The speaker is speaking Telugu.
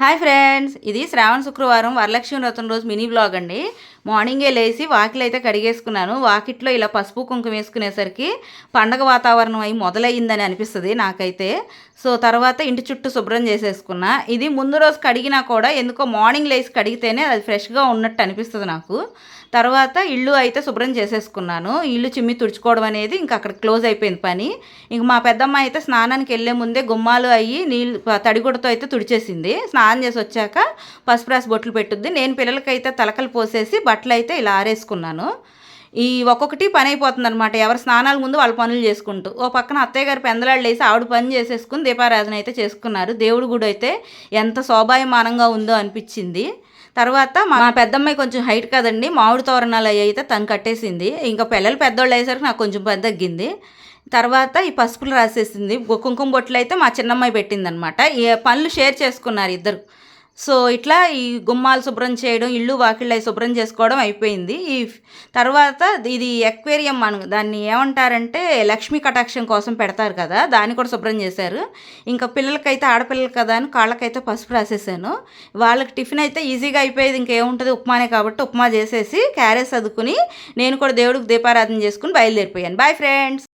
హాయ్ ఫ్రెండ్స్ ఇది శ్రావణ శుక్రవారం వరలక్ష్మి వ్రతం రోజు మినీ బ్లాగ్ అండి. మార్నింగే లేచి వాకిలు అయితే కడిగేసుకున్నాను. వాకిట్లో ఇలా పసుపు కుంకుమ వేసుకునేసరికి పండగ వాతావరణం అయి మొదలయ్యిందని అనిపిస్తుంది నాకైతే. సో తర్వాత ఇంటి చుట్టూ శుభ్రం చేసేసుకున్నా. ఇది ముందు రోజు కడిగినా కూడా ఎందుకో మార్నింగ్ లేచి కడిగితేనే అది ఫ్రెష్గా ఉన్నట్టు అనిపిస్తుంది నాకు. తర్వాత ఇల్లు అయితే శుభ్రం చేసేసుకున్నాను. ఇల్లు చిమ్మి తుడుచుకోవడం అనేది ఇంకా అక్కడ క్లోజ్ అయిపోయింది పని. ఇంక మా పెద్దమ్మ అయితే స్నానానికి వెళ్ళే ముందే గుమ్మాలు అయ్యి నీళ్ళు తడిగుడతో అయితే తుడిచేసింది. స్నానం చేసి వచ్చాక పసుపు రాసి బొట్లు పెట్టుద్ది. నేను పిల్లలకైతే తలకలు పోసేసి బట్టలు అయితే ఇలా ఆరేసుకున్నాను. ఈ ఒక్కొక్కటి పని అయిపోతుంది అనమాట ఎవరు స్నానాల ముందు వాళ్ళ పనులు చేసుకుంటూ. ఓ పక్కన అత్తయ్య గారు పెందలాళ్ళు వేసి ఆవిడ పని చేసేసుకుని దీపారాధన అయితే చేసుకున్నారు. దేవుడు గుడి అయితే ఎంత శోభాయమానంగా ఉందో అనిపించింది. తర్వాత మా పెద్దమ్మాయి కొంచెం హైట్ కదండి. మామిడి తోరణాలు అవి అయితే తను కట్టేసింది. ఇంకా పిల్లలు పెద్దోళ్ళు అయ్యేసరికి నాకు కొంచెం పెద్ద తగ్గింది. తర్వాత ఈ పసుపులు రాసేసింది. కుంకుమ బొట్లు అయితే మా చిన్నమ్మాయి పెట్టిందనమాట. ఈ పనులు షేర్ చేసుకున్నారు ఇద్దరు. సో ఇట్లా ఈ గుమ్మాలు శుభ్రం చేయడం ఇల్లు వాకిళ్ళు శుభ్రం చేసుకోవడం అయిపోయింది. ఈ తర్వాత ఇది ఎక్వేరియం మన దాన్ని ఏమంటారంటే లక్ష్మీ కటాక్షం కోసం పెడతారు కదా దాన్ని కూడా శుభ్రం చేశారు. ఇంకా పిల్లలకైతే ఆడపిల్లలు కదా అని కాళ్ళకైతే పసుపు రాసేసాను. వాళ్ళకి టిఫిన్ అయితే ఈజీగా అయిపోయేది ఇంకేముంటుంది ఉప్మానే కాబట్టి ఉప్మా చేసేసి క్యారెస్ అదుకుని నేను కూడా దేవుడికి దీపారాధన చేసుకుని బయలుదేరిపోయాను. Bye friends